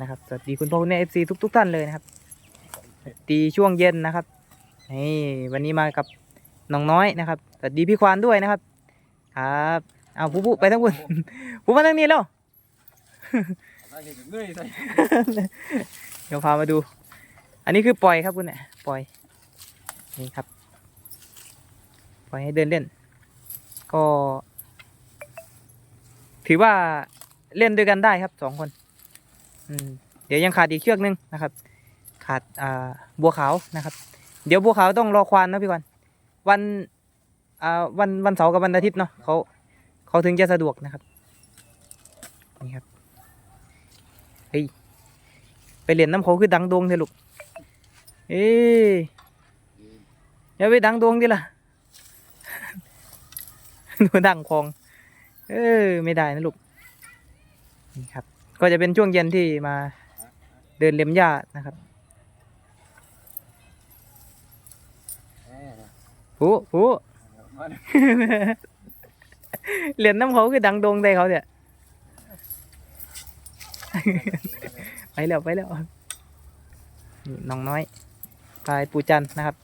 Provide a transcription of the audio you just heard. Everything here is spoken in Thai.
นะครับสวัสดีคุณพ่อคุณแม่เอฟซีทุกทุกท่านเลยนะครับตีช่วงเย็นนะครับนี่วันนี้มากับน้องน้อยนะครับสวัสดีพี่ควานด้วยนะครับครับเอาผู้ผู้ไปทั้งคุณผู้มาทั้งนี้แล้วเดี๋ยวพามาดู อันนี้คือปล่อยครับคุณเนี่ยปล่อยนี่ครับ ปล่อยให้เดินเล่น ก็ ถือว่าเล่นด้วยกันได้ครับสองคน เดี๋ยวยังขาดอีกเชือกนึงนะครับ ขาดาบัวขาวนะครับ เดี๋ยวบัวขาวต้องรอควานนะพี่กวนวันวันวันเสาร์กับวันอาทิตย์เนาะเขาเขาถึงจะสะดวกนะครับนี่ครับเฮ้ยไปเรียนน้ำเขาคือดังดวงเถอะลูกเอ้ยอย่าไปดังดวงดิล่ะดูดังคลอง เออไม่ได้นะลูกนี่ครับ ก็จะเป็นช่วงเย็นที่มาเดินเล็มหญ้านะครับผู้ผู้เรียนน้ำเขาคือดังดวงใจเขาเนี่ยไปแล้วไปแล้วนี่น้องน้อยปลายปูจันทร์นะครับ